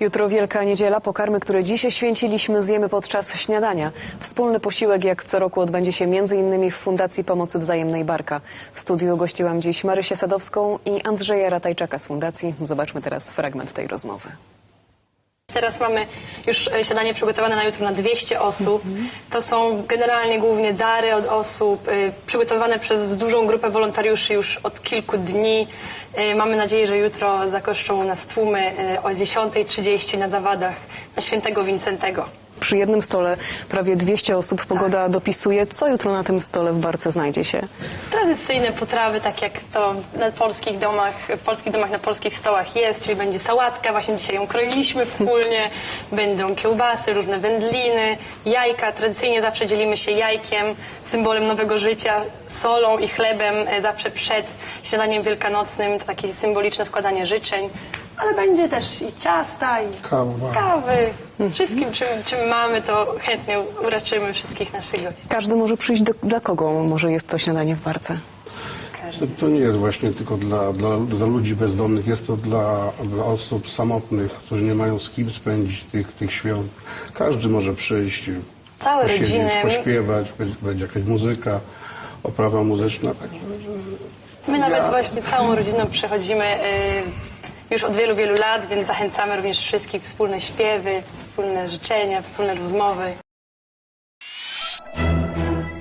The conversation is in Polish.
Jutro Wielka Niedziela. Pokarmy, które dziś święciliśmy, zjemy podczas śniadania. Wspólny posiłek, jak co roku, odbędzie się m.in. w Fundacji Pomocy Wzajemnej Barka. W studiu gościłam dziś Marysię Sadowską i Andrzeja Ratajczaka z Fundacji. Zobaczmy teraz fragment tej rozmowy. Teraz mamy już e, siadanie przygotowane na jutro na 200 osób. To są generalnie głównie dary od osób, y, przygotowane przez dużą grupę wolontariuszy już od kilku dni. Y, Mamy nadzieję, że jutro zakoszczą nas tłumy o 10.30 na zawadach na świętego Wincentego. Przy jednym stole prawie 200 osób. Pogoda dopisuje. Co jutro na tym stole w barce znajdzie się? Tradycyjne potrawy, tak jak to na polskich domach, w polskich domach na polskich stołach jest, czyli będzie sałatka, właśnie dzisiaj ją kroiliśmy wspólnie, będą kiełbasy, różne wędliny, jajka. Tradycyjnie zawsze dzielimy się jajkiem, symbolem nowego życia, solą i chlebem e, zawsze przed śniadaniem wielkanocnym. To takie symboliczne składanie życzeń. Ale będzie też i ciasta, i Kawa. kawy. Wszystkim, czym, czym mamy, to chętnie uraczymy wszystkich naszych gości. Każdy może przyjść. Do, dla kogo może jest to śniadanie w barce? To nie jest właśnie tylko dla, dla, dla ludzi bezdomnych, jest to dla, dla osób samotnych, którzy nie mają z kim spędzić tych, tych świąt. Każdy może przyjść, Całe posiedzieć, rodziny. pośpiewać, będzie, będzie jakaś muzyka, oprawa muzyczna. Także My nawet właśnie całą rodziną przechodzimy y, już od wielu, wielu lat, więc zachęcamy również wszystkich wspólne śpiewy, wspólne życzenia, wspólne rozmowy.